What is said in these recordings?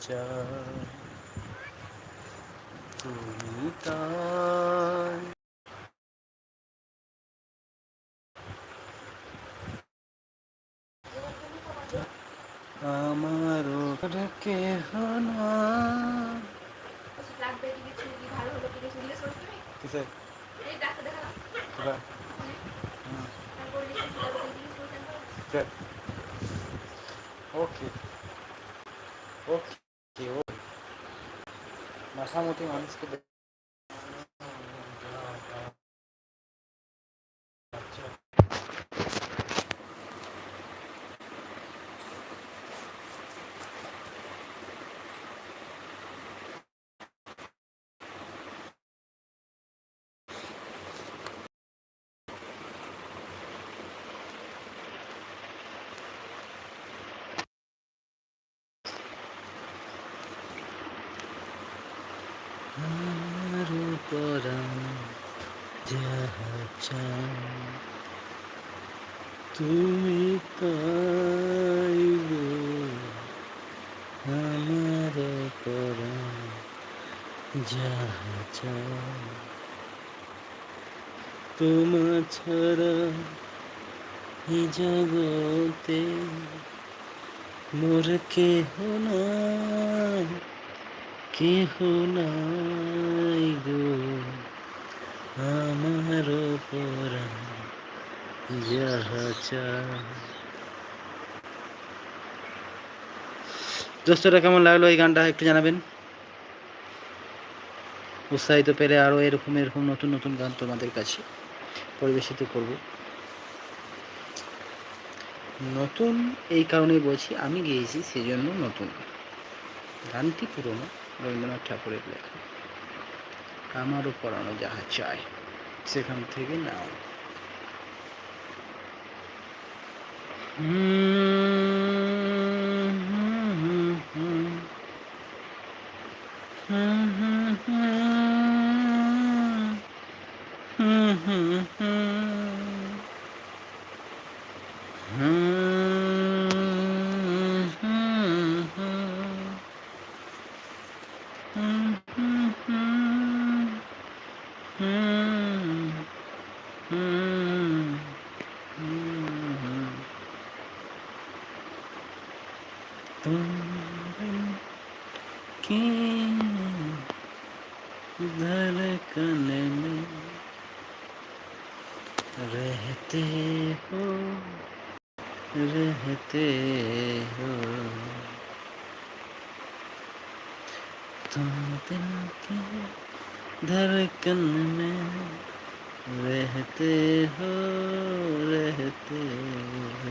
চাই তুমি তাই আমারও কেহ না কিসে এই ডাক্তার মাথামুটি মানুষকে আমার পরাণ, যাহা চাও তুমি গো আমার পরাণ, যাহা চাও তোমার ছাড়া এই জগতে মোর কেহ নাই। কেহ নাই গো, আমার পরাণ যাহা দোস্তরা, কেমন লাগল এই গানটা? একটু জানাবেন। উৎসাহিত পেলে আরও এরকম এরকম নতুন নতুন গান তোমাদের কাছে পরিবেশিত করব। নতুন এই কারণেই বলছি, আমি গেয়েছি, সেজন্য নতুন। গানটি পুরনো। রবীন্দ্রনাথ ঠাকুরের লেখা আমারও পড়ানো যাহা চায় সেখান থেকে নাও तुम धड़कन में रहते हो रहते हो। तुम दिल की धड़कन में रहते हो रहते हो।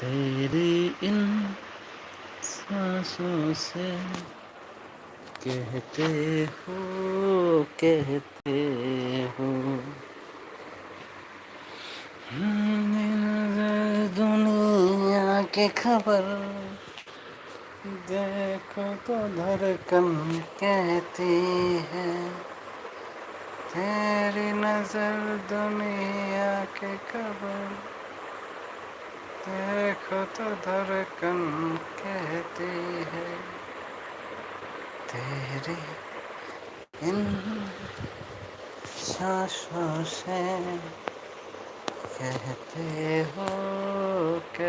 तेरी इन सांसों से कहते हो कहते हो। दुनिया के खबर देखो तो धड़कन कहती है। तेरी नज़र दुनिया के खबर। देखो तो धड़कन कहती है। तेरी इन सांसों से कहते हो कह